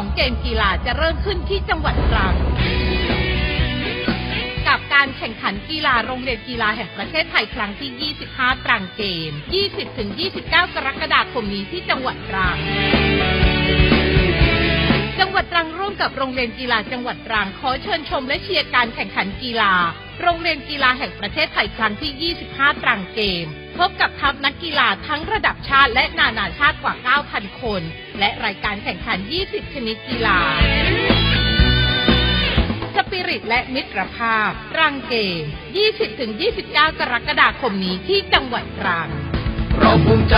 ของเกมกีฬาจะเริ่มขึ้นที่จังหวัดตรัง กับการแข่งขันกีฬาโรงเรียนกีฬาแห่งประเทศไทยครั้งที่ 25 ตรังเกม 20-29 กรกฎาคมนี้ที่จังหวัดตรัง กับโรงเรียนกีฬาจังหวัดตรังขอเชิญชมและเชียร์การแข่งขันกีฬา โรงเรียนกีฬาแห่งประเทศไทยครั้งที่ 25 ตรังเกม พบกับทัพนักกีฬาทั้งระดับชาติและนานาชาติกว่า 9,000 คน และรายการแข่งขัน 20 ชนิดกีฬา สปิริตและมิตรภาพตรังเกม 20-29 กรกฎาคมนี้ที่จังหวัดตรัง เราภูมิใจ